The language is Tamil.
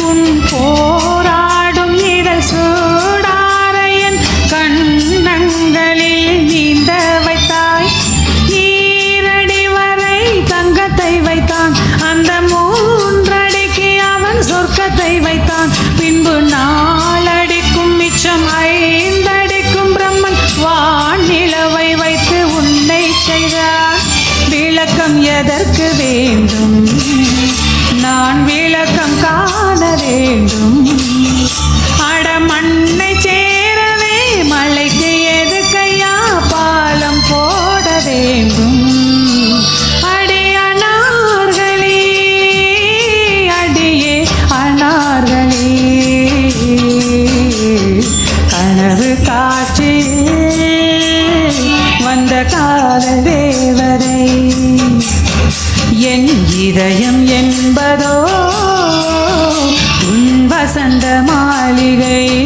உன் போராடும் இதழ் சூடாரையன் கண்ணங்களில் நீந்த வைத்தாய். ஈரடி வரை தங்கத்தை வைத்தான். அந்த மூன்றடிக்கு அவன் சொர்க்கத்தை வைத்தான். பின்பு நாலடிக்கும் மிச்சம் ஐந்தடிக்கும் பிரம்மன் வானிலவை வைத்து உன்னை செய்தார். விளக்கம் எதற்கு வேண்டும்? காண வேண்டும். அட மண்ணை சேரவே மலைக்கு எதுக்கையா பாலம் போட வேண்டும். அடி அனார்களே அடியே அனார்களே கனவு காட்சி வந்த காதல் தேவதை. என் இதயம் என்பதோ வசந்த மாளிகை.